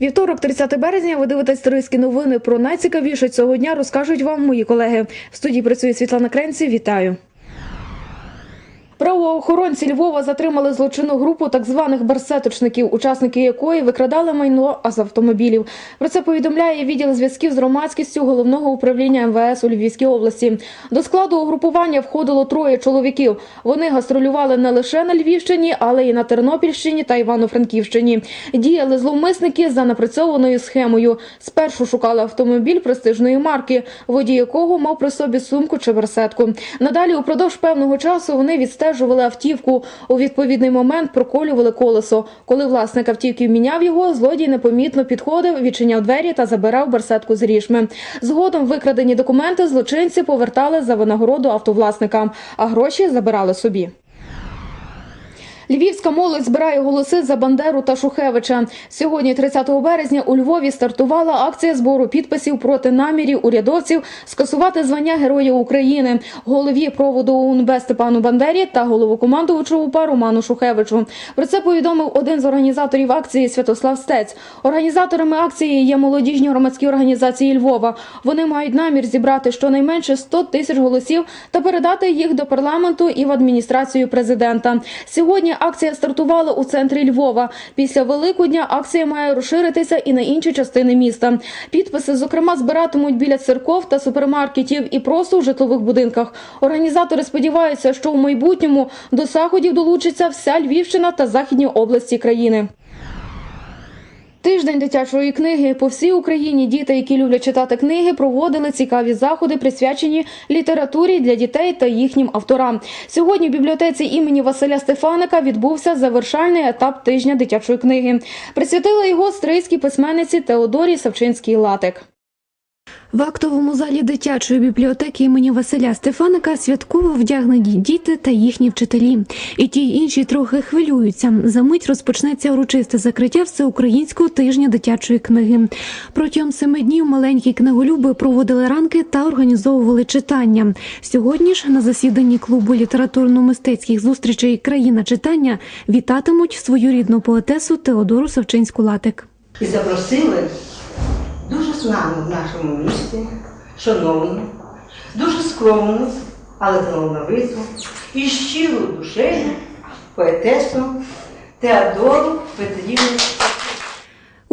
Вівторок, 30 березня, ви дивитесь Триські новини. Про найцікавіше цього дня розкажуть вам мої колеги. В студії працює Світлана Кренці. Вітаю. Правоохоронці Львова затримали злочинну групу так званих барсеточників, учасники якої викрадали майно з автомобілів. Про це повідомляє відділ зв'язків з громадськістю головного управління МВС у Львівській області. До складу угрупування входило троє чоловіків. Вони гастролювали не лише на Львівщині, але й на Тернопільщині та Івано-Франківщині. Діяли зловмисники за напрацьованою схемою. Спершу шукали автомобіль престижної марки, водій якого мав при собі сумку чи версетку. Надалі, упродовж певного часу, вони відстежували автівку. У відповідний момент проколювали колесо. Коли власник автівки міняв його, злодій непомітно підходив, відчиняв двері та забирав берсетку з рішми. Згодом викрадені документи злочинці повертали за винагороду автовласникам, а гроші забирали собі. Львівська молодь збирає голоси за Бандеру та Шухевича. Сьогодні, 30 березня, у Львові стартувала акція збору підписів проти намірів урядовців скасувати звання Героя України, голові проводу УНБ Степану Бандері та головокомандувачу УПА Роману Шухевичу. Про це повідомив один з організаторів акції Святослав Стець. Організаторами акції є молодіжні громадські організації Львова. Вони мають намір зібрати щонайменше 100 тисяч голосів та передати їх до парламенту і в адміністрацію президента. Сьогодні акція стартувала у центрі Львова. Після Великодня акція має розширитися і на інші частини міста. Підписи, зокрема, збиратимуть біля церков та супермаркетів і просто в житлових будинках. Організатори сподіваються, що в майбутньому до заходів долучиться вся Львівщина та західні області країни. Тиждень дитячої книги по всій Україні діти, які люблять читати книги, проводили цікаві заходи, присвячені літературі для дітей та їхнім авторам. Сьогодні в бібліотеці імені Василя Стефаника відбувся завершальний етап тижня дитячої книги. Присвятила його стрийській письменниці Теодорі Савчинській Латик. В актовому залі дитячої бібліотеки імені Василя Стефаника святково вдягнені діти та їхні вчителі. І ті й інші трохи хвилюються. За мить розпочнеться урочисте закриття всеукраїнського тижня дитячої книги. Протягом семи днів маленькі книголюби проводили ранки та організовували читання. Сьогодні ж на засіданні клубу літературно-мистецьких зустрічей Країна читання вітатимуть свою рідну поетесу Теодору Савчинську Латик. і запросили знану в нашому місті, шановну, дуже скромну, але талановиту і щиру душею поетесу Теодору Петрівну.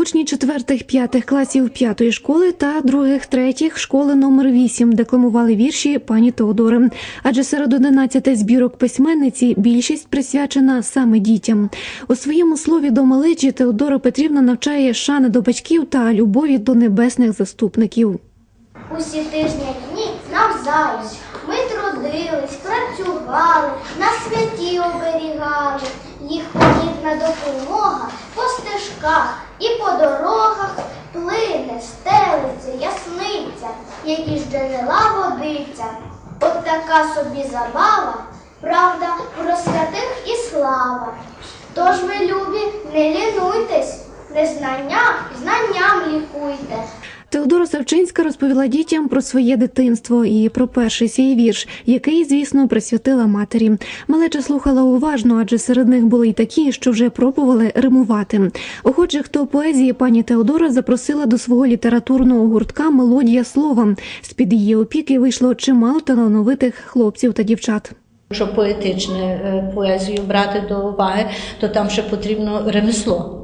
Учні четвертих-п'ятих класів п'ятої школи та других третіх школи номер 8 декламували вірші пані Теодори. Адже серед 11 збірок письменниці більшість присвячена саме дітям. У своєму слові до малечі Теодора Петрівна навчає шани до батьків та любові до небесних заступників. Усі тижні дні навзаєм. Ми трудились, працювали, на святі оберігали. Їх подібна допомога по стежках і по дорогах плине, стелиться, ясниця, які ж джерела водиця. От така собі забава, правда, про святих і слава. Тож ви, любі, не лінуйтесь, незнання знанням лікуйте. Теодора Савчинська розповіла дітям про своє дитинство і про перший свій вірш, який, звісно, присвятила матері. Малеча слухала уважно, адже серед них були й такі, що вже пробували римувати. Охочих до поезії пані Теодора запросила до свого літературного гуртка Мелодія слова. З під її опіки вийшло чимало талановитих хлопців та дівчат. Якщо поетичну е, поезію брати до уваги, то там ще потрібно ремесло.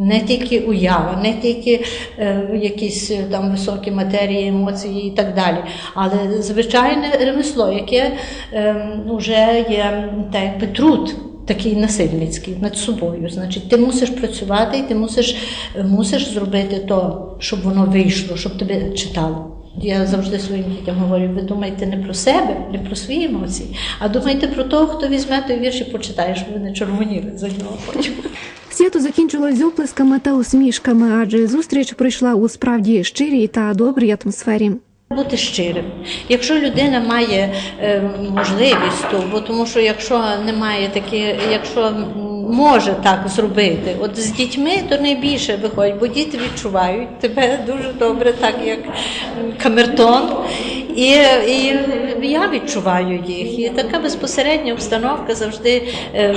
Не тільки уява, не тільки е, якісь е, там високі матерії, емоції і так далі, але звичайне ремесло, яке е, вже є так труд. Такий насильницький над собою. Значить, ти мусиш працювати і ти мусиш, мусиш зробити то, щоб воно вийшло, щоб тебе читало. Я завжди своїм дітям говорю: ви думайте не про себе, не про свої емоції, а думайте про того, хто візьме той вірш і почитає, щоб ви не червоніли за нього потім. Свято закінчилось оплесками та усмішками, адже зустріч пройшла у справді щирій та добрій атмосфері. Бути щирим. Якщо людина має е, можливість, то бо тому що якщо немає такі, якщо може так зробити, от з дітьми, то найбільше виходить, бо діти відчувають тебе дуже добре, так як камертон. І, і я відчуваю їх. І така безпосередня обстановка завжди е,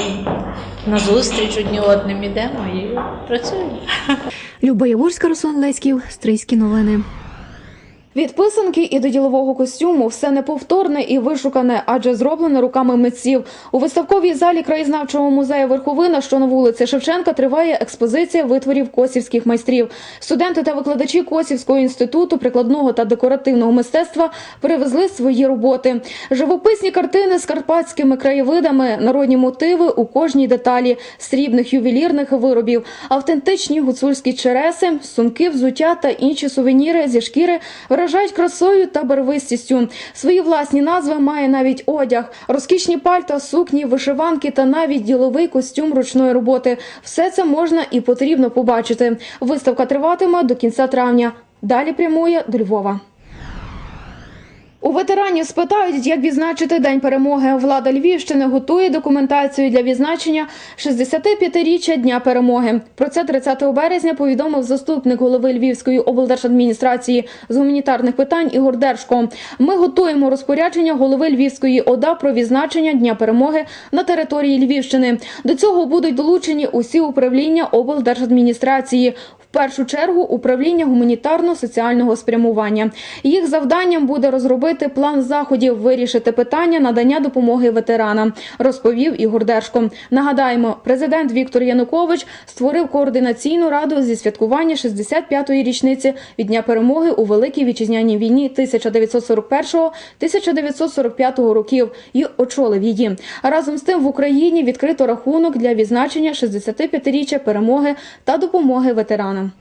на зустріч одні одним ідемо і працюємо. Люба Яворська, Руслан Леськів, Стрийські новини. Від писанки і до ділового костюму все неповторне і вишукане, адже зроблене руками митців. У виставковій залі краєзнавчого музею Верховина, що на вулиці Шевченка, триває експозиція витворів косівських майстрів. Студенти та викладачі Косівського інституту прикладного та декоративного мистецтва привезли свої роботи. Живописні картини з карпатськими краєвидами, народні мотиви у кожній деталі, срібних ювелірних виробів, автентичні гуцульські череси, сумки, взуття та інші сувеніри зі шкіри вражають красою та барвистістю. Свої власні назви має навіть одяг, розкішні пальта, сукні, вишиванки та навіть діловий костюм ручної роботи. Все це можна і потрібно побачити. Виставка триватиме до кінця травня. Далі прямує до Львова. У ветеранів спитають, як відзначити День перемоги. Влада Львівщини готує документацію для відзначення 65-річчя Дня перемоги. Про це 30 березня повідомив заступник голови Львівської облдержадміністрації з гуманітарних питань Ігор Держко. Ми готуємо розпорядження голови Львівської ОДА про відзначення Дня перемоги на території Львівщини. До цього будуть долучені усі управління облдержадміністрації. В першу чергу управління гуманітарно-соціального спрямування. Їх завданням буде розробити план заходів, вирішити питання надання допомоги ветеранам, розповів Ігор Держко. Нагадаємо, президент Віктор Янукович створив координаційну раду зі святкування 65-ї річниці від дня перемоги у Великій вітчизняній війні 1941-1945 років і очолив її. Разом з тим в Україні відкрито рахунок для відзначення 65-річчя перемоги та допомоги ветеранам.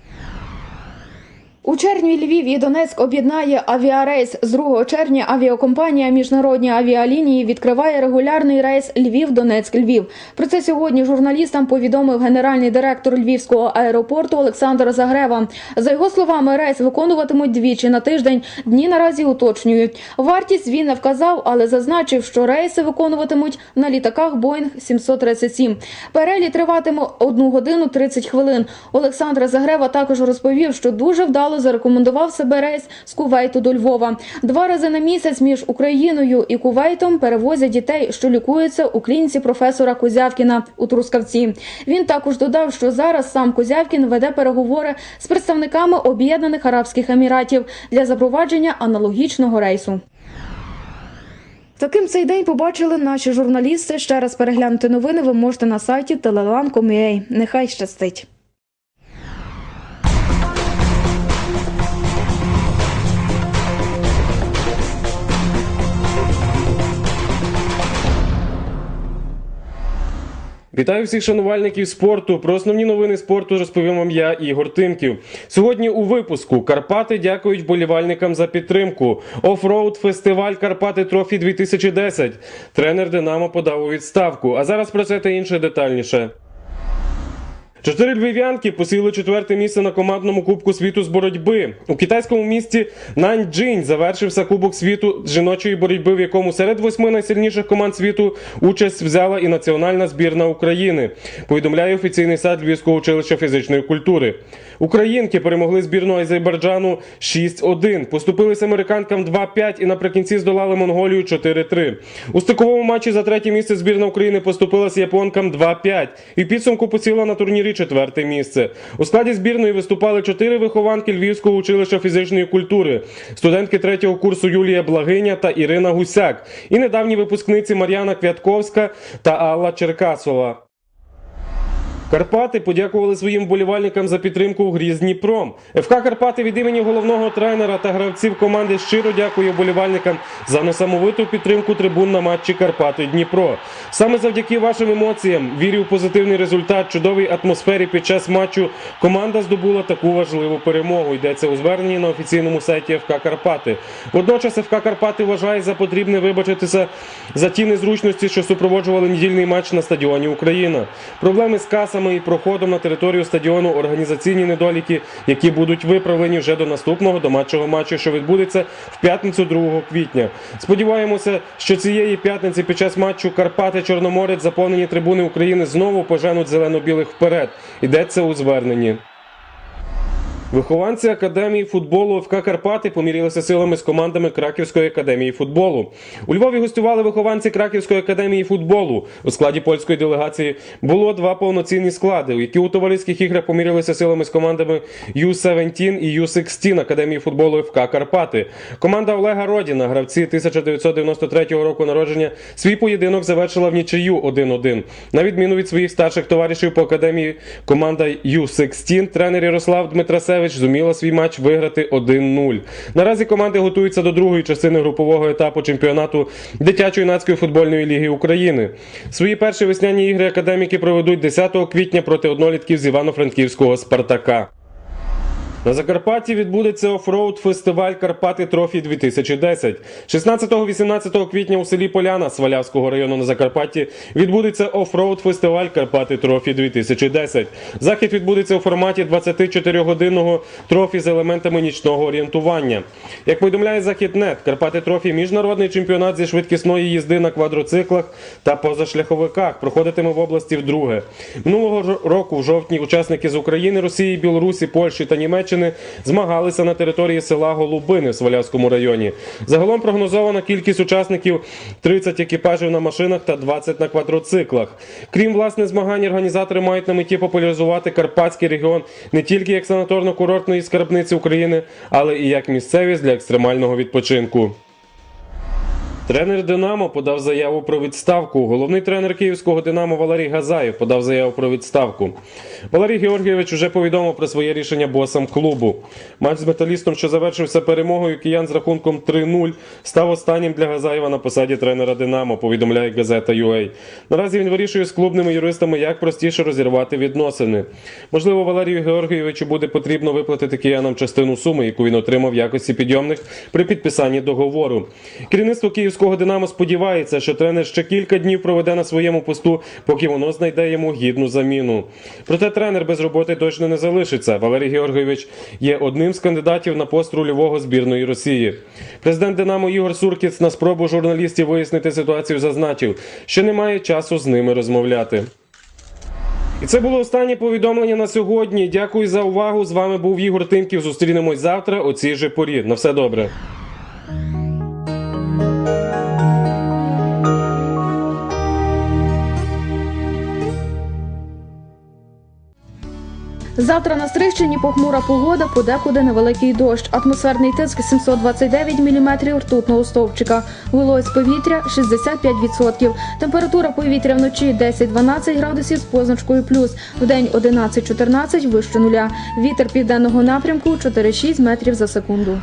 У червні Львів і Донецьк об'єднає авіарейс. З 2 червня авіакомпанія Міжнародні авіалінії відкриває регулярний рейс Львів-Донецьк-Львів. Про це сьогодні журналістам повідомив генеральний директор Львівського аеропорту Олександр Загрева. За його словами, рейс виконуватимуть двічі на тиждень. Дні наразі уточнюють. Вартість він не вказав, але зазначив, що рейси виконуватимуть на літаках Боїнг 737. Переліт триватиме 1 годину 30 хвилин. Олександр Загрева також розповів, що дуже вдало зарекомендував себе рейс з Кувейту до Львова. Два рази на місяць між Україною і Кувейтом перевозять дітей, що лікуються у клініці професора Кузявкіна у Трускавці. Він також додав, що зараз сам Кузявкін веде переговори з представниками Об'єднаних Арабських Еміратів для запровадження аналогічного рейсу. Таким цей день побачили наші журналісти. Ще раз переглянути новини ви можете на сайті telelan.com.ua. Нехай щастить. Вітаю всіх шанувальників спорту. Про основні новини спорту розповім вам я, Ігор Тимків. Сьогодні у випуску Карпати дякують болівальникам за підтримку. Офроуд фестиваль Карпати Трофі 2010. Тренер Динамо подав у відставку. А зараз про це та інше детальніше. Чотири львів'янки посіли четверте місце на командному Кубку світу з боротьби. У китайському місті Наньчжинь завершився Кубок світу з жіночої боротьби, в якому серед восьми найсильніших команд світу участь взяла і національна збірна України. Повідомляє офіційний сайт Львівського училища фізичної культури. Українки перемогли збірну Азербайджану 6-1, поступились американкам 2-5 і наприкінці здолали Монголію 4-3. У стиковому матчі за третє місце збірна України поступилася японкам 2-5 і в підсумку посіла на турнірі четверте місце. У складі збірної виступали чотири вихованки Львівського училища фізичної культури, студентки третього курсу Юлія Благиня та Ірина Гусяк, і недавні випускниці Мар'яна Квятковська та Алла Черкасова. Карпати подякували своїм вболівальникам за підтримку в грі з Дніпром. ФК Карпати від імені головного тренера та гравців команди щиро дякує вболівальникам за несамовиту підтримку трибун на матчі Карпати Дніпро. Саме завдяки вашим емоціям, вірі в позитивний результат, чудовій атмосфері під час матчу команда здобула таку важливу перемогу. Йдеться у зверненні на офіційному сайті ФК Карпати. Водночас ФК Карпати вважає за потрібне вибачитися за ті незручності, що супроводжували недільний матч на стадіоні Україна. Проблеми з касами і проходом на територію стадіону, організаційні недоліки, які будуть виправлені вже до наступного домашнього матчу, що відбудеться в п'ятницю 2 квітня. Сподіваємося, що цієї п'ятниці під час матчу Карпати Чорноморець заповнені трибуни України знову поженуть зелено-білих вперед. Йдеться у зверненні. Вихованці академії футболу ФК Карпати помірялися силами з командами Краківської академії футболу. У Львові гостювали вихованці Краківської академії футболу. У складі польської делегації було два повноцінні склади, які у товариських іграх помірялися силами з командами U-17 і U-16 академії футболу ФК Карпати. Команда Олега Родіна, гравці 1993 року народження, свій поєдинок завершила в нічию 1-1. На відміну від своїх старших товаришів по академії, команда U-16, тренер Ярослав Дмитрасевич зуміла свій матч виграти 1-0. Наразі команди готуються до другої частини групового етапу чемпіонату дитячо-юнацької футбольної ліги України. Свої перші весняні ігри академіки проведуть 10 квітня проти однолітків з Івано-Франківського Спартака. На Закарпатті відбудеться офроуд фестиваль Карпати Трофі 2010. 16-18 квітня у селі Поляна Свалявського району на Закарпатті відбудеться офроуд фестиваль Карпати Трофі 2010. Захід відбудеться у форматі 24-годинного трофі з елементами нічного орієнтування. Як повідомляє Західнет, Карпати Трофі міжнародний чемпіонат зі швидкісної їзди на квадроциклах та позашляховиках проходитиме в області вдруге. Минулого року, в жовтні, учасники з України, Росії, Білорусі, Польщі та Німеччини змагалися на території села Голубини в Свалявському районі. Загалом прогнозована кількість учасників 30 екіпажів на машинах та 20 на квадроциклах. Крім власне змагань, організатори мають на меті популяризувати Карпатський регіон не тільки як санаторно-курортної скарбниці України, але і як місцевість для екстремального відпочинку. Тренер Динамо подав заяву про відставку. Головний тренер київського Динамо Валерій Газаєв подав заяву про відставку. Валерій Георгійович уже повідомив про своє рішення босам клубу. Матч з металістом, що завершився перемогою киян з рахунком 3-0, став останнім для Газаєва на посаді тренера Динамо. Повідомляє газета UA. Наразі він вирішує з клубними юристами, як простіше розірвати відносини. Можливо, Валерію Георгійовичу буде потрібно виплатити киянам частину суми, яку він отримав в якості підйомних при підписанні договору. Керівництво київського Динамо сподівається, що тренер ще кілька днів проведе на своєму посту, поки воно знайде йому гідну заміну. Проте тренер без роботи точно не залишиться. Валерій Георгійович є одним з кандидатів на пост рульового збірної Росії. Президент Динамо Ігор Суркіц на спробу журналістів вияснити ситуацію зазначив, що немає часу з ними розмовляти. І це було останнє повідомлення на сьогодні. Дякую за увагу. З вами був Ігор Тимків. Зустрінемось завтра о цій же порі. На все добре. Завтра на Стрийщині похмура погода, подекуди невеликий дощ. Атмосферний тиск 729 мм ртутного стовпчика. Вилось повітря 65%. Температура повітря вночі 10-12 градусів з позначкою плюс. В день 11-14 вище нуля. Вітер південного напрямку 4-6 метрів за секунду.